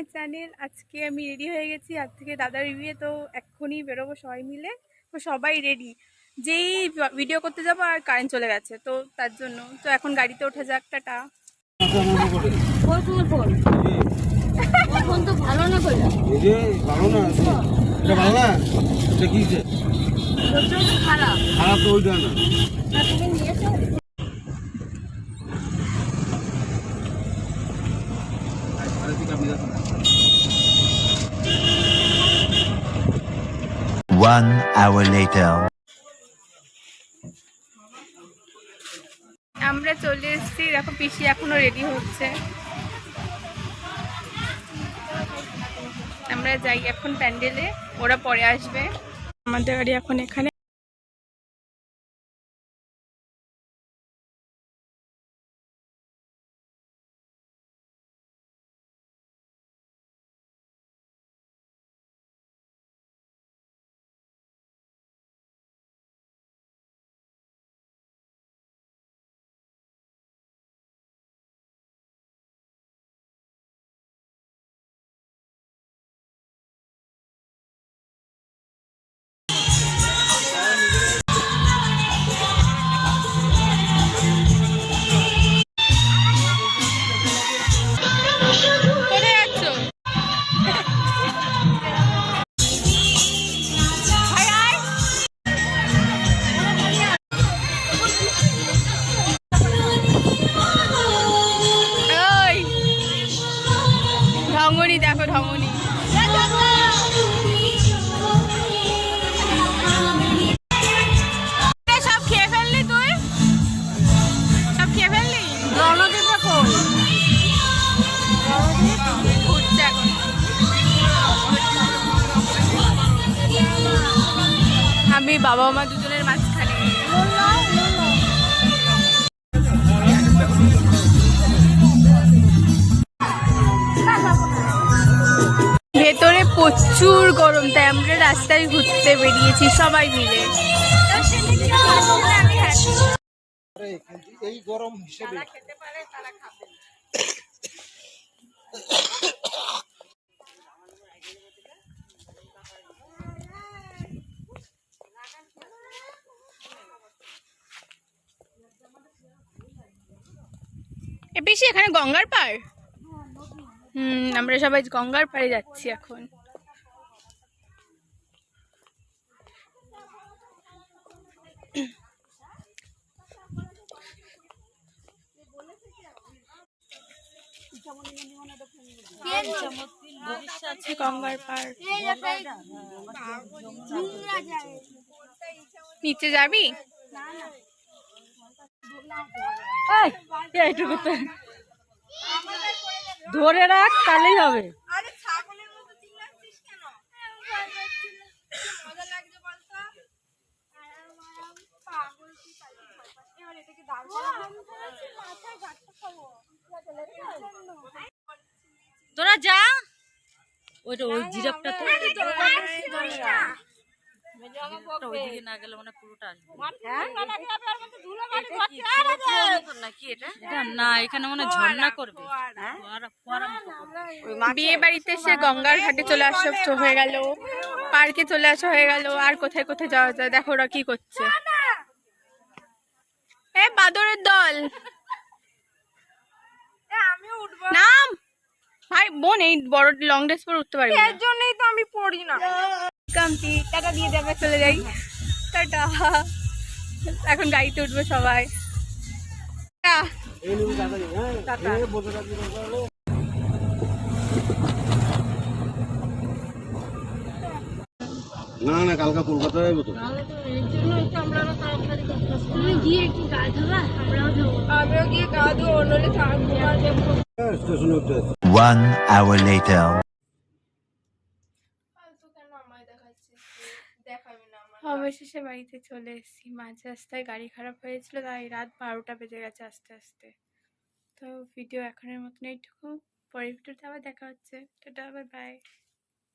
My channel আজকে আমি ready হয়ে গেছি। আজ থেকে দাদার বিয়ে তো এক্ষুনি বেরোবো সবাই মিলে। তো সবাই রেডি যেই ভিডিও করতে যাব আর কারেন্ট চলে গেছে তো তার জন্য। তো এখন গাড়িতে ওঠা যাক টাটা। ফোন তোমার ফোন তো ভালো না করে এই যে ভালো না এটা ভালো না এটা কি যে? খারাপ খারাপ তো ওইটা না না তুমি নিয়েছো One hour later. আমরা চলে এসেছি। দেখো, পিসি এখনও রেডি হচ্ছে। আমরা যাই এখন প্যান্ডেলে, ওরা পরে আসবে। আমাদের গাড়ি এখন এখানে। এ, সব খেয়ে ফেললি তুই? সব খেয়ে ফেললি? রণদীপা কোন ঘুরছে এখন। আমি বাবা মা দুজনের মাঝখানে। ভেতরে প্রচুর গরম তাই আমরা রাস্তায় ঘুরতে বেরিয়েছি সবাই মিলে। এই গরম হিসেবে এ পিসি এখানে গঙ্গার পাড়? হুম আমরা সবাই গঙ্গার পাড়ে যাচ্ছি এখন। গঙ্গার পার। নিচে যাবি? এইটুকু ধরে রাখ তাহলেই হবে। তোরা যা। ওইটা ওই জিরাপটা তো ওইদিকে না গেলে মানে পুরোটা আসবে। না এখানে মানে ঝর্ণা করবে। ফোয়ারা- ফোয়ারা মতো করবে। বিয়ে বাড়িতে সে গঙ্গার ঘাটে চলে আসা হয়ে গেল। পার্কে চলে আসা হয়ে গেল। আর কোথায় কোথায় যাওয়া যায়? দেখো ওরা কি করছে। এ বাদরের দল। নাম! বোন এই বড় লং ড্রেস পরে উঠতে পারি এর জন্যই তো আমি পড়ি না। কামতি টাকা দিয়ে দেবে চলে যাই। টাটা। এখন গাড়িতে উঠবে সবাই। টাটা। না না কালকে কলকাতায় যাব তো। হ্যাঁ। One hour later. অবশেষে বাড়িতে চলে এসেছি। মাঝ রাস্তায় গাড়ি খারাপ হয়েছিল তাই রাত বারোটা বেজে গেছে আস্তে আস্তে। তো ভিডিও এখনের মতন এইটুকু। পরের ভিডিওতে আবার দেখা হচ্ছে। Tata bye bye